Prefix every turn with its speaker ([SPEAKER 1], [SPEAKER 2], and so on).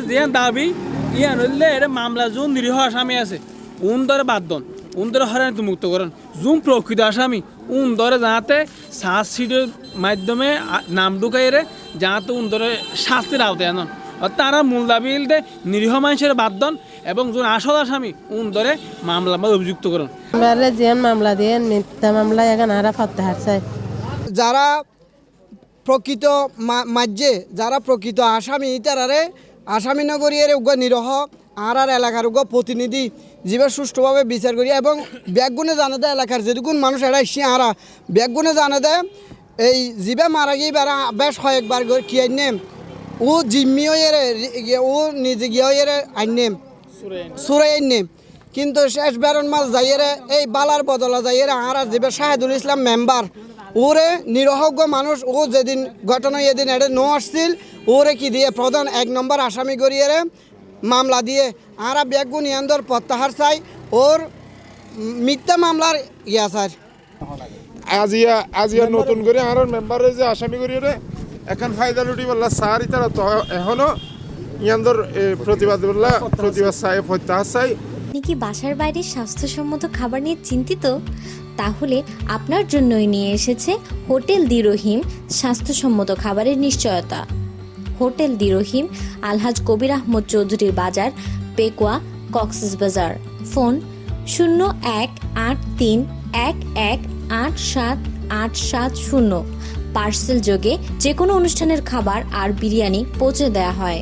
[SPEAKER 1] জিয়ান দাবি ইয়ান হইলে এটা মামলা জুন নিরীহ আসামি আছে। উন ধরে বাদ দন উন ধরে হরানিত মুক্ত করেন। জুন প্রকৃত আসামি উন ধরে যাতে সাত সিটের মাধ্যমে নাম ঢুকাইরে যাতে উন ধরে শাস্তির আওতায় আনন। আর তারা মূল দাবি হইলে নিরীহ মানুষের বাদ দন এবং যোন আসল আসামি উন ধরে মামলা বা অভিযুক্ত করেন।
[SPEAKER 2] আমরা জিয়ান মামলা দিয়ে মিথ্যা মামলা এখন আরা ফাতে হারছে।
[SPEAKER 3] যারা প্রকৃত মা- মাজ্যে যারা প্রকৃত আসামি তারারে আসামি নগরীর উগ্র নিরহ আর আর এলাকার উগ্র প্রতিনিধি জীবে সুষ্ঠুভাবে বিচার করি এবং ব্যাগগুনে জানে দেয় এলাকার যেটুকুন মানুষ এরা সে আরা ব্যাগগুনে জানে দেয়, এই জীবে মারা গিয়ে বেড়া বেশ কয়েকবার কি আইনে? ও জিম্মি হয়ে ও নিজে গিয়ে আইনে। সুরে আইনে। কিন্তু শেষ বেরন মাস যাইয়েরে, এই বালার বদলা যাইয়েরে আর আর যেবে শাহেদুল ইসলাম মেম্বার ওরে নিরহজ্ঞ মানুষ ও যেদিন ঘটনা এদিন এটা নো আসছিল ওরে কি দিয়ে প্রধান এক নম্বর আসামি করিয়ে মামলা দিয়ে। আরা বেগুন ইয়ান্দর প্রত্যাহার চাই ওর মিথ্যা মামলার ইয়া স্যার।
[SPEAKER 4] আজিয়া আজিয়া নতুন করে আর মেম্বারে যে আসামি করি রে। এখন ফায়দা লুটি বললা স্যার ইতারা তো এখনও ইয়ান্দর প্রতিবাদ বললা প্রতিবাদ চাই প্রত্যাহার চাই।
[SPEAKER 5] আপনি কি বাসার বাইরে স্বাস্থ্যসম্মত খাবার নিয়ে চিন্তিত? তাহলে আপনার জন্যই নিয়ে এসেছে হোটেল দি রহিম স্বাস্থ্যসম্মত খাবারের নিশ্চয়তা। হোটেল দি রহিম আলহাজ কবির আহমদ চৌধুরীর বাজার, পেকুয়া, কক্সেস বাজার। ফোন শূন্য এক আট তিন এক এক আট সাত আট সাত শূন্য। পার্সেল যোগে যে কোনো অনুষ্ঠানের খাবার আর বিরিয়ানি পৌঁছে দেওয়া হয়।